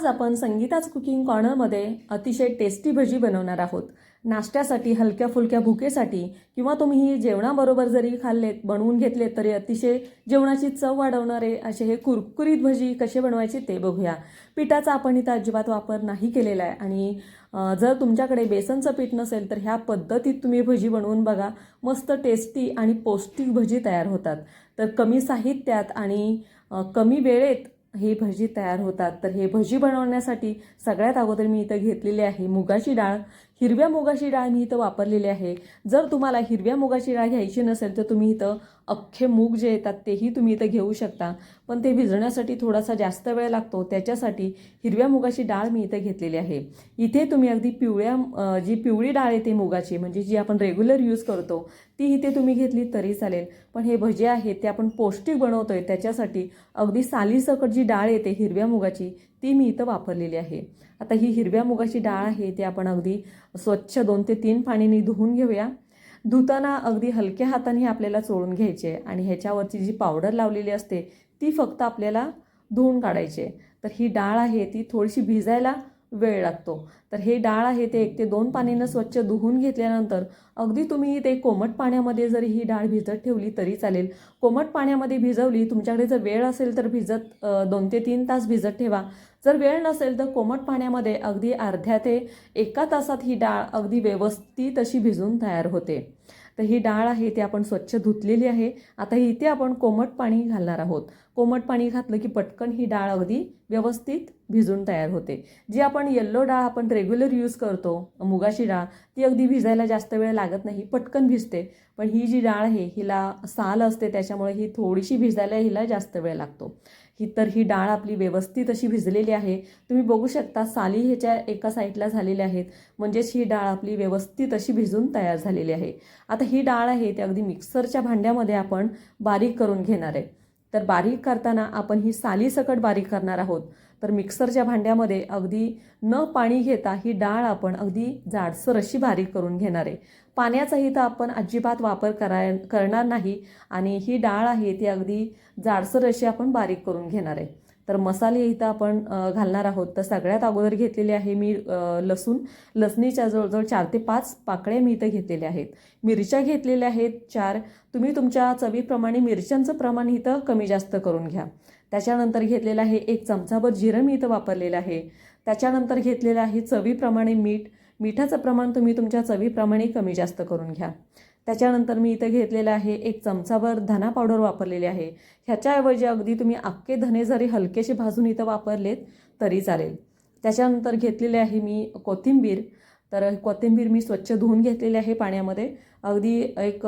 आज आपण संगीताच कुकिंग कॉर्नरमध्ये अतिशय टेस्टी भजी बनवणार आहोत. नाश्त्यासाठी हलक्या फुलक्या भुकेसाठी किंवा तुम्ही ही जेवणाबरोबर जरी खाल्लेत बनवून घेतलेत तरी अतिशय जेवणाची चव वाढवणारे असे हे कुरकुरीत भजी कसे बनवायचे ते बघूया. पिठाचा आपण इथं अजिबात वापर नाही केलेला आहे आणि जर तुमच्याकडे बेसनचं पीठ नसेल तर ह्या पद्धतीत तुम्ही भजी बनवून बघा. मस्त टेस्टी आणि पौष्टिक भजी तयार होतात. तर कमी साहित्यात आणि कमी वेळेत हे भजी तयार होतात. तर हे भजी बनवण्यासाठी सगळ्यात अगोदर मी इथं घेतलेली आहे मुगाची डाळ. हिरव्या मुगाची डाळ मी इथं वापरलेली आहे. जर तुम्हाला हिरव्या मुगाची डाळ घ्यायची नसेल तर तुम्ही इथं अख्खे मूग जे येतात तेही तुम्ही इथं घेऊ शकता. पण ते भिजण्यासाठी थोडासा जास्त वेळ लागतो. त्याच्यासाठी हिरव्या मुगाची डाळ मी इथं घेतलेली आहे. इथे तुम्ही अगदी पिवळ्या जी पिवळी डाळ येते मुगाची म्हणजे जी आपण रेग्युलर यूज करतो ती इथे तुम्ही घेतली तरी चालेल. पण हे भजे आहेत ते आपण पौष्टिक बनवतो आहे त्याच्यासाठी अगदी सालीसकट जी डाळ येते हिरव्या मुगाची ती मी इथं वापरलेली आहे आता ही हिरव्या मुगाची डाळ आहे ती आपण अगदी स्वच्छ दोन ते तीन पाणीने धुवून घेऊया धुताना अगदी हलक्या हाताने आपल्याला चोळून घ्यायचे आणि ह्याच्यावरची जी पावडर लावलेली असते ती फक्त आपल्याला धुवून काढायची आहे. तर ही डाळ आहे ती थोडीशी भिजायला वेळ लागतो. तर हे डाळ आहे ते एक ते दोन पाण्यानं स्वच्छ धुवून घेतल्यानंतर अगदी तुम्ही ते कोमट पाण्यामध्ये जरी ही डाळ भिजत ठेवली तरी चालेल. कोमट पाण्यामध्ये भिजवली तुमच्याकडे जर वेळ असेल तर भिजत दोन ते तीन तास भिजत ठेवा. जर वेळ नसेल तर कोमट पाण्यामध्ये अगदी अर्ध्या ते एका तासात ही डाळ अगदी व्यवस्थित अशी भिजून तयार होते. तर ही डाळ आहे ती आपण स्वच्छ धुतलेली आहे. आता इथे आपण कोमट पाणी घालणार आहोत. कोमट पाणी घातलं की पटकन ही डाळ अगदी व्यवस्थित भिजून तयार होते. जी आपण येल्लो डाळ आपण रेग्युलर यूज करतो मुगाची डाळ ती अगदी भिजायला जास्त वेळ लागत नाही पटकन भिजते. पण ही जी डाळ आहे हिला साल असते त्याच्यामुळे ही थोडीशी भिजायला हिला जास्त वेळ लागतो. ही तर ही डाळ आपली व्यवस्थित अशी भिजलेली आहे. तुम्ही बघू शकता साली ह्याच्या एका साईडला झालेल्या आहेत. म्हणजेच ही डाळ आपली व्यवस्थित अशी भिजून तयार झालेली आहे. आता ही डाळ आहे ती अगदी मिक्सरच्या भांड्यामध्ये आपण बारीक करून घेणार आहे. तर बारीक करताना आपण ही सालीसकट बारीक करणार आहोत. तर मिक्सरच्या भांड्यामध्ये अगदी न पाणी घेता ही डाळ आपण अगदी जाडसर अशी बारीक करून घेणार आहे. पाण्याचाही तर आपण अजिबात वापर कराय करणार नाही आणि ही डाळ आहे ती अगदी जाडसर अशी आपण बारीक करून घेणार आहे. तर मसाले इथं आपण घालणार आहोत. तर सगळ्यात अगोदर घेतलेले आहे मी लसूण. लसणीच्या जवळजवळ चार ते पाच पाकळ्या मी इथं घेतलेल्या आहेत. मिरच्या घेतलेल्या आहेत चार. तुम्ही तुमच्या चवीप्रमाणे मिरच्यांचं प्रमाण इथं कमी जास्त करून घ्या. त्याच्यानंतर घेतलेलं आहे एक चमचाभर जिरं मी इथं वापरलेलं आहे. त्याच्यानंतर घेतलेलं आहे चवीप्रमाणे मीठ. मिठाचं प्रमाण तुम्ही तुमच्या चवीप्रमाणे कमी जास्त करून घ्या. त्याच्यानंतर मी इथं घेतलेलं आहे एक चमचाभर धना पावडर वापरलेली आहे. ह्याच्याऐवजी अगदी तुम्ही अख्खे धने जरी हलकेसे भाजून इथं वापरलेत तरी चालेल. त्याच्यानंतर घेतलेले आहे मी कोथिंबीर. तर कोथिंबीर मी स्वच्छ धुवून घेतलेली आहे पाण्यामध्ये. अगदी एक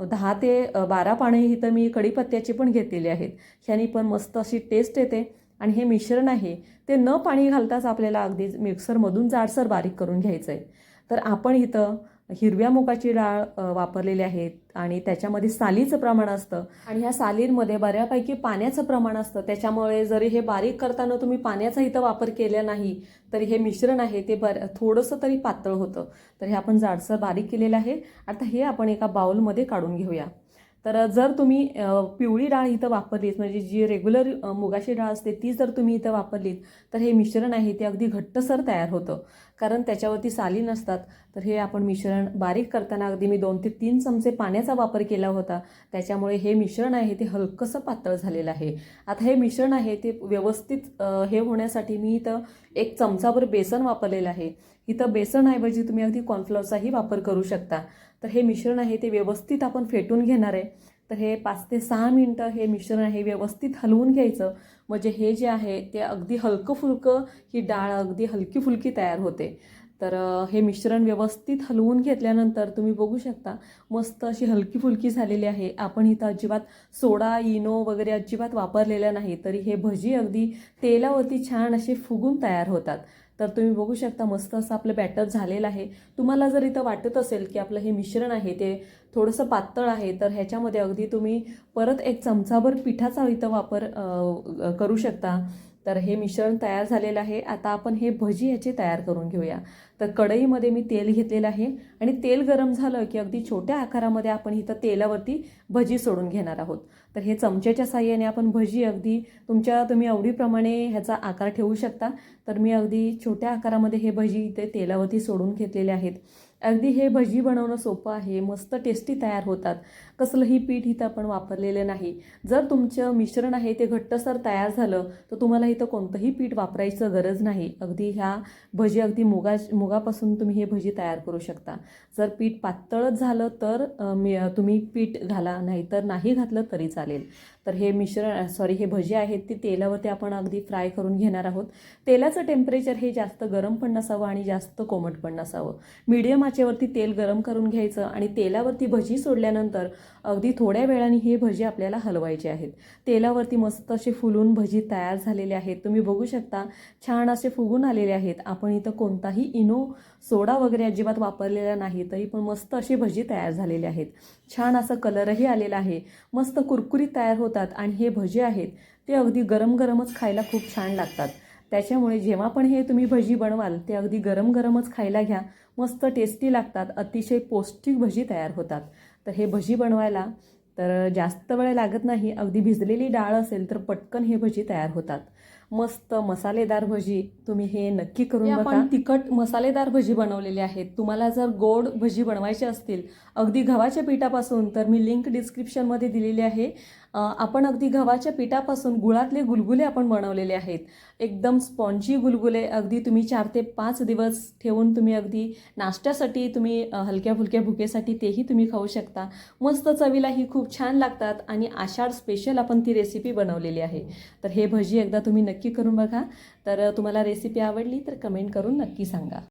दहा ते बारा पाने इथं मी कढीपत्त्याची पण घेतलेली आहेत. ह्यानी पण मस्त अशी टेस्ट येते. आणि हे मिश्रण आहे ते न पाणी घालताच आपल्याला अगदी मिक्सरमधून जाडसर बारीक करून घ्यायचं आहे तर आपण इथं हिरव्या मुगाची डाळ वापरलेली आहे आणि त्याच्यामध्ये सालीचं प्रमाण असतं. आणि ह्या सालींमध्ये बऱ्यापैकी पाण्याचं प्रमाण असतं. त्याच्यामुळे जरी हे बारीक करताना तुम्ही पाण्याचा इथं वापर केला नाही तरी हे मिश्रण आहे ते बर थोडंसं तरी पातळ होतं. तर हे आपण जाडसर बारीक केलेलं आहे. आता हे आपण एका बाउलमध्ये काढून घेऊया. तर जर तुम्ही पिवळी डाळ इथं वापरलीत म्हणजे जी रेग्युलर मुगाची डाळ असते ती जर तुम्ही इथं वापरलीत तर हे मिश्रण आहे ते अगदी घट्टसर तयार होतं. कारण त्याच्यावरती साली नसतात. तर हे आपण मिश्रण बारीक करताना अगदी मी दोन ते तीन चमचे पाण्याचा वापर केला होता. त्याच्यामुळे हे मिश्रण आहे ते हलकंसं पातळ झालेलं आहे. आता हे मिश्रण आहे ते व्यवस्थित हे होण्यासाठी मी इथं एक चमचाभर बेसन वापरलेलं आहे. इथं बेसनऐवजी तुम्ही अगदी कॉर्नफ्लॉवरचाही वापर करू शकता. तर हे मिश्रण आहे ते व्यवस्थित आपण फेटून घेणार आहे. तर हे पाच ते सहा मिनटं हे मिश्रण आहे व्यवस्थित हलवून घ्यायचं. म्हणजे हे जे आहे ते अगदी हलकं फुलकं ही डाळ अगदी हलकी फुलकी तयार होते. तर हे मिश्रण व्यवस्थित हलवून घेतल्यानंतर तुम्ही बघू शकता मस्त अशी हलकी फुलकी झालेली आहे. आपण इथं अजिबात सोडा इनो वगैरे अजिबात वापरलेल्या नाही तरी हे भजी अगदी तेलावरती छान असे फुगून तयार होतात. तर तुम्ही बघू शकता मस्त असं आपलं बॅटर झालेलं आहे. तुम्हाला जर इथं वाटत असेल की आपलं हे मिश्रण आहे ते थोडंसं पातळ आहे तर ह्याच्यामध्ये अगदी तुम्ही परत एक चमचाभर पिठाचा इथं वापर करू शकता. तर हे मिश्रण तयार झालेलं आहे. आता आपण हे भजी याचे तयार करून घेऊया. तर कढईमध्ये मी तेल घेतलेलं आहे आणि तेल गरम झालं की अगदी छोट्या आकारामध्ये आपण इथं तेलावरती भजी सोडून घेणार आहोत. तर हे चमच्याच्या साह्याने आपण भजी अगदी तुमच्या तुम्ही आवडीप्रमाणे ह्याचा आकार ठेवू शकता. तर मी अगदी छोट्या आकारामध्ये हे भजी इथे तेलावरती सोडून घेतलेले आहेत. अगदी हे भजी बनवणं सोपं आहे मस्त टेस्टी तयार होतात. कसलंही पीठ इथं आपण वापरलेलं नाही. जर तुमचं मिश्रण आहे ते घट्टसर तयार झालं तर तुम्हाला इथं कोणतंही पीठ वापरायचं गरज नाही. अगदी ह्या भजी अगदी मुगा मुगापासून तुम्ही हे भजी तयार करू शकता. जर पीठ पातळच झालं तर मी तुम्ही पीठ घाला नाहीतर नाही घातलं तरी चालेल. तर हे मिश्रण सॉरी हे भजे आहेत ती तेलावरती आपण अगदी फ्राय करून घेणार आहोत. तेलाचं टेम्परेचर हे जास्त गरम पण नसावं आणि जास्त कोमट पण नसावं. मीडियम आचेवरती तेल गरम करून घ्यायचं आणि तेलावरती भजी सोडल्यानंतर अगदी थोड्या वेळाने हे भजी आपल्याला हलवायचे आहेत. तेलावरती मस्त असे फुलून भजी तयार झालेले आहेत. तुम्ही बघू शकता छान असे फुगून आलेले आहेत. आपण इथं कोणताही इनो सोडा वगैरे अजिबात वापरलेला नाही तरी पण मस्त अशी भजी तयार झालेली आहेत. छान असं कलरही आलेला आहे. मस्त कुरकुरीत तयार होतात आणि हे भजी आहेत ते अगदी गरम गरमच खायला खूप छान लागतात. त्याच्यामुळे जेव्हा पण हे तुम्ही भजी बनवाल ते अगदी गरम गरमच खायला घ्या. मस्त टेस्टी लागतात अतिशय पौष्टिक भजी तयार होतात. तर हे भजी बनवायला तर जास्त वेळ लागत नाही अगदी भिजलेली डाळ असेल तर पटकन हे भजी तयार होतात. मस्त मसालेदार भजी तुम्ही हे नक्की करून बघा. तिखट मसालेदार भजी बनवलेली आहेत. तुम्हाला जर गोड भजी बनवायचे असतील अगदी गव्हाच्या पिठापासून तर मी लिंक डिस्क्रिप्शनमध्ये दिलेली आहे. आपण अगदी गव्हाच्या पिठापासून गुळातले गुलगुले आपण बनवलेले आहेत. एकदम स्पॉन्जी गुलगुले अगदी तुम्ही चार ते पाच दिवस ठेवून तुम्ही अगदी नाश्त्यासाठी तुम्ही हलक्या फुलक्या भुकेसाठी तेही तुम्ही खाऊ शकता. मस्त चवीला ही खूप छान लागतात आणि आषाढ स्पेशल आपण ती रेसिपी बनवलेली आहे. तर हे भजी एकदा तुम्ही नक्की करून बघा. तर तुम्हाला रेसिपी आवडली तर कमेंट करून नक्की सांगा.